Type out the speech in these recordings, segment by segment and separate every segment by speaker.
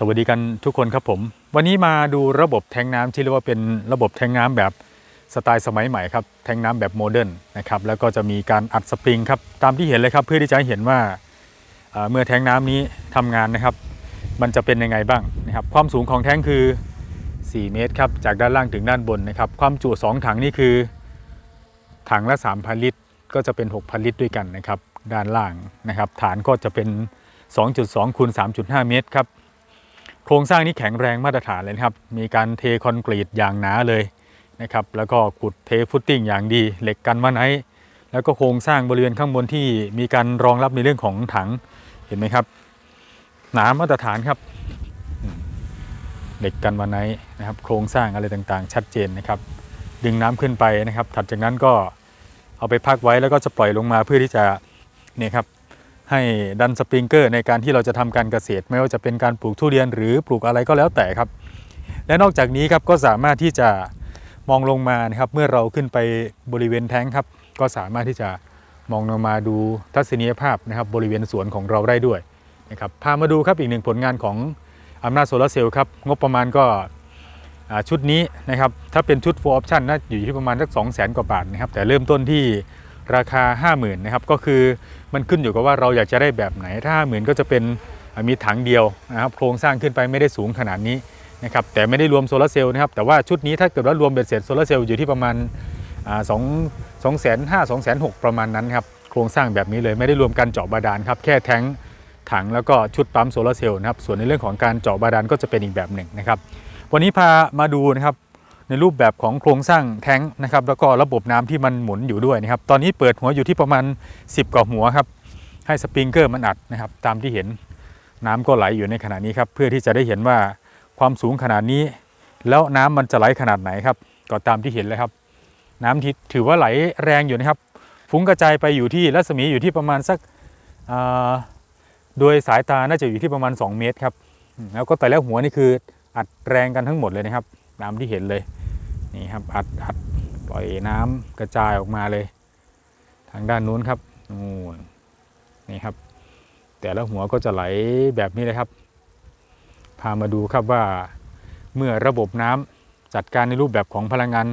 Speaker 1: สวัสดีกันทุกคนครับผม วันนี้มาดูระบบแทงน้ำที่เรียกว่าเป็นระบบแทงน้ำแบบสไตล์สมัยใหม่ครับแทงน้ำแบบโมเดิร์นนะครับแล้วก็จะมีการอัดสปริงครับตามที่เห็นเลยครับเพื่อที่จะเห็นว่าเอ่อเมื่อแทงน้ำนี้ทำงานนะครับ มันจะเป็นยังไงบ้างนะครับความสูงของแทงคือ 4 เมตรครับจากด้านล่างถึงด้านบนนะครับความจุ 2 ถังนี่คือ ถังละ 3,000 ลิตร ก็จะเป็น 6,000 ลิตรด้วยกันนะครับด้านล่างนะครับฐานก็จะเป็น 2.2คูณ3.5 เมตรครับ โครงสร้างนี้แข็งแรงมาตรฐานเลยนะครับ มีการเทคอนกรีตอย่างหนาเลยนะครับ แล้วก็ขุดเทฟุตติ้งอย่างดี เหล็กกันวาไนท์แล้วก็โครงสร้างบริเวณข้างบนที่มีการรองรับในเรื่องของถังเห็นไหมครับ หนามาตรฐานครับเหล็กกันวาไนท์นะครับ โครงสร้างอะไรต่างๆ ชัดเจนนะครับ ดึงน้ำขึ้นไปนะครับ ถัดจากนั้นก็เอาไปพักไว้แล้วก็จะปล่อยลงมาเพื่อที่จะเนี่ยครับ ให้ดันสปริงเกอร์ในการที่เราจะทำการเกษตร ไม่ว่าจะเป็นการปลูกทุเรียนหรือปลูกอะไรก็แล้วแต่ครับ และนอกจากนี้ครับก็สามารถที่จะมองลงมานะครับเมื่อเราขึ้นไปบริเวณแท้งครับ ก็สามารถที่จะมองลงมาดูทัศนียภาพนะครับบริเวณสวนของเราได้ด้วยนะครับพามาดูครับอีกหนึ่งผลงานของอำนาจโซลาเซลล์ครับงบประมาณก็ชุดนี้นะครับถ้าเป็นชุด full option น่าอยู่ที่ประมาณสัก2 0 0 0 0 0 กว่าบาทนะครับแต่เริ่มต้นที่ ราคา 50,000นะครับก็คือมันขึ้นอยู่กับว่าเราอยากจะได้แบบไหนถ้าเหมือนก็จะเป็นมีถังเดียวนะครับโครงสร้างขึ้นไปไม่ได้สูงขนาดนี้นะครับแต่ไม่ได้รวมโซลาร์เซลล์นะครับแต่ว่าชุดนี้ถ้าเกิดว่ารวมเบ็ดเสร็จโซลาร์เซลล์อยู่ที่ประมาณสองสองแสนห้าสองแสนหกประมาณนั้นครับโครงสร้างแบบนี้เลยไม่ได้รวมการเจาะบาดาลครับแค่แท้งถังแล้วก็ชุดปั๊มโซลาร์เซลล์นะครับส่วนในเรื่องของการเจาะบาดาลก็จะเป็นอีกแบบหนึ่งนะครับวันนี้พามาดูนะครับ ในรูปแบบของโครงสร้างแท้งนะครับ แล้วก็ระบบน้ำที่มันหมุนอยู่ด้วยนะครับ ตอนนี้เปิดหัวอยู่ที่ประมาณ 10 กว่าหัวครับ ให้สปริงเกอร์มันอัดนะครับ ตามที่เห็นน้ำก็ไหลอยู่ในขณะนี้ครับ เพื่อที่จะได้เห็นว่าความสูงขนาดนี้ แล้วน้ำมันจะไหลขนาดไหนครับ ก็ตามที่เห็นเลยครับ น้ำที่ถือว่าไหลแรงอยู่นะครับ ฟุ้งกระจายไปอยู่ที่รัศมีอยู่ที่ประมาณสักโดยสายตาน่าจะอยู่ที่ประมาณ 2 เมตรครับ แล้วก็แต่ละหัวนี่คืออัดแรงกันทั้งหมดเลยนะครับ น้ำที่เห็นเลยนี่ครับอัดอัดปล่อยน้ำกระจายออกมาเลย ทางด้านนู้นครับนู่นนี่ครับ แต่ละหัวก็จะไหลแบบนี้เลยครับ พามาดูครับว่าเมื่อระบบน้ำจัดการในรูปแบบของพลังงาน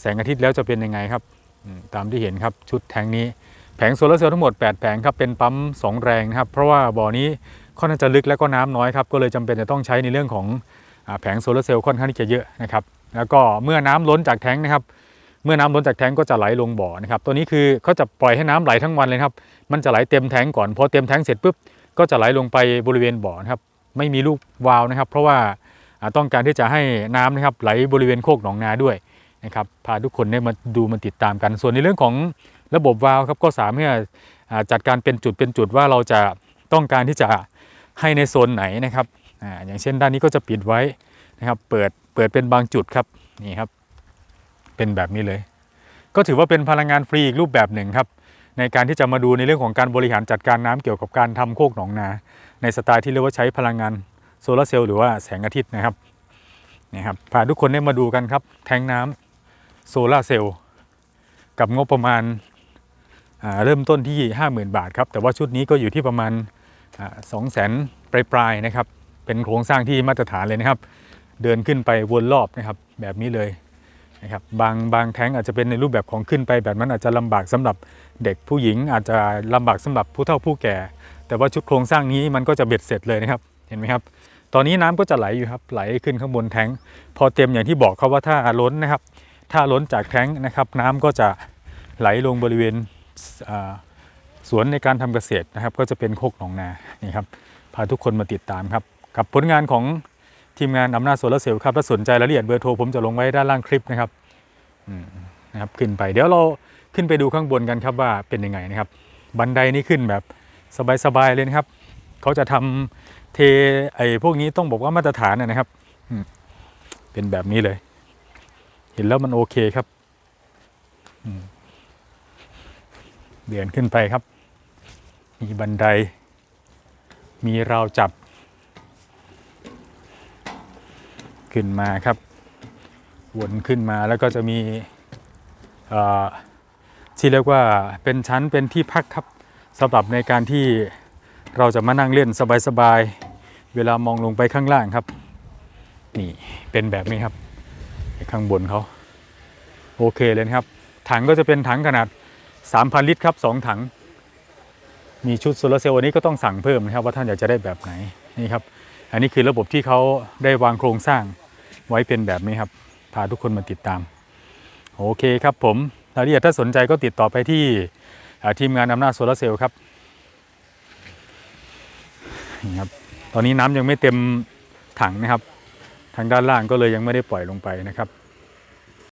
Speaker 1: แสงอาทิตย์แล้วจะเป็นยังไงครับตามที่เห็นครับชุดแทงนี้แผงโซลาร์เซลล์ทั้งหมด 8 แผงครับเป็นปั๊ม 2 แรงนะครับ เพราะว่าบ่อนี้ค่อนข้างจะลึกและก็น้ำน้อยครับก็เลยจำเป็นจะต้องใช้ในเรื่องของ แผงโซลาร์เซลล์ค่อนข้างที่จะเยอะนะครับแล้วก็เมื่อน้ำล้นจากแทงนะครับ เมื่อน้ำล้นจากแทงก็จะไหลลงบ่อนะครับตัวนี้คือเขาจะปล่อยให้น้ำไหลทั้งวันเลยครับ มันจะไหลเต็มแทงก่อนพอเต็มแทงเสร็จปุ๊บก็จะไหลลงไปบริเวณบ่อนะครับไม่มีลูกวาล์วนะครับ เพราะว่าต้องการที่จะให้น้ำนะครับไหลบริเวณโคกหนองนาด้วยนะครับพาทุกคนได้มาดูมาติดตามกัน ส่วนในเรื่องของระบบวาล์วครับก็สามารถจัดการเป็นจุดเป็นจุดว่าเราจะต้องการที่จะให้ในโซนไหนนะครับ อย่างเช่นด้านนี้ก็จะปิดไว้นะครับ เปิดเปิดเป็นบางจุดครับนี่ครับ เป็นแบบนี้เลย ก็ถือว่าเป็นพลังงานฟรีอีกรูปแบบหนึ่งครับ ในการที่จะมาดูในเรื่องของการบริหารจัดการน้ำเกี่ยวกับการทำโคกหนองนา ในสไตล์ที่เรียกว่าใช้พลังงานโซลาร์เซลล์หรือว่าแสงอาทิตย์นะครับนี่ครับพาทุกคนได้มาดูกันครับ แทงน้ำโซลาร์เซลล์กับงบประมาณาเริ่มต้นที่ 50,000 บาทครับ แต่ว่าชุดนี้ก็อยู่ที่ประมาณสองแสนปลายๆนะครับ เป็นโครงสร้างที่มาตรฐานเลยนะครับ เดินขึ้นไปวนรอบนะครับแบบนี้เลยนะครับบางบางแท้งอาจจะเป็นในรูปแบบของขึ้นไปแบบนั้นอาจจะลำบากสำหรับเด็กผู้หญิง อาจจะลำบากสำหรับผู้เฒ่าผู้แก่ แต่ว่าชุดโครงสร้างนี้มันก็จะเบ็ดเสร็จเลยนะครับเห็นไหมครับ ตอนนี้น้ำก็จะไหลอยู่ครับไหลขึ้นข้างบนแท้งพอเต็มอย่างที่บอกครับว่าถ้าล้นนะครับ ถ้าล้นจากแท้งนะครับ น้ำก็จะไหลลงบริเวณสวนในการทำเกษตรนะครับ ก็จะเป็นโคกหนองนานี่ครับพาทุกคนมาติดตามครับ กับผลงานของทีมงานอำนาจโซลาร์เซลล์ครับถ้าสนใจรายละเอียดเบอร์โทรผมจะลงไว้ด้านล่างคลิปนะครับนะครับขึ้นไปเดี๋ยวเราขึ้นไปดูข้างบนกันครับว่าเป็นยังไงนะครับ บันไดนี่ขึ้นแบบสบายๆเลยนะครับ เขาจะทำเทไอ้พวกนี้ต้องบอกว่ามาตรฐานนะนะครับเป็นแบบนี้เลย เห็นแล้วมันโอเคครับอืมเดินขึ้นไปครับ มีบันได มีราวจับ ขึ้นมาครับ วนขึ้นมาแล้วก็จะมีที่เรียกว่าเป็นชั้นเป็นที่พักครับสำหรับในการที่เราจะมานั่งเล่นสบายๆเวลามองลงไปข้างล่างครับ นี่เป็นแบบนี้ครับ ข้างบนเขาโอเคเลยครับ ถังก็จะเป็นถังขนาด 3,000 ลิตรครับ 2 ถัง มีชุดโซลาร์เซลล์อันนี้ก็ต้องสั่งเพิ่มนะครับ ว่าท่านอยากจะได้แบบไหนนี่ครับ อันนี้คือระบบที่เขาได้วางโครงสร้าง ไว้เป็นแบบนี้ครับ พาทุกคนมาติดตาม โอเคครับผมรายละเอียดถ้าสนใจก็ติดต่อไปที่ทีมงานอำนาจโซลาเซลล์ครับนี่ครับ ตอนนี้น้ำยังไม่เต็มถังนะครับ ทางด้านล่างก็เลยยังไม่ได้ปล่อยลงไปนะครับ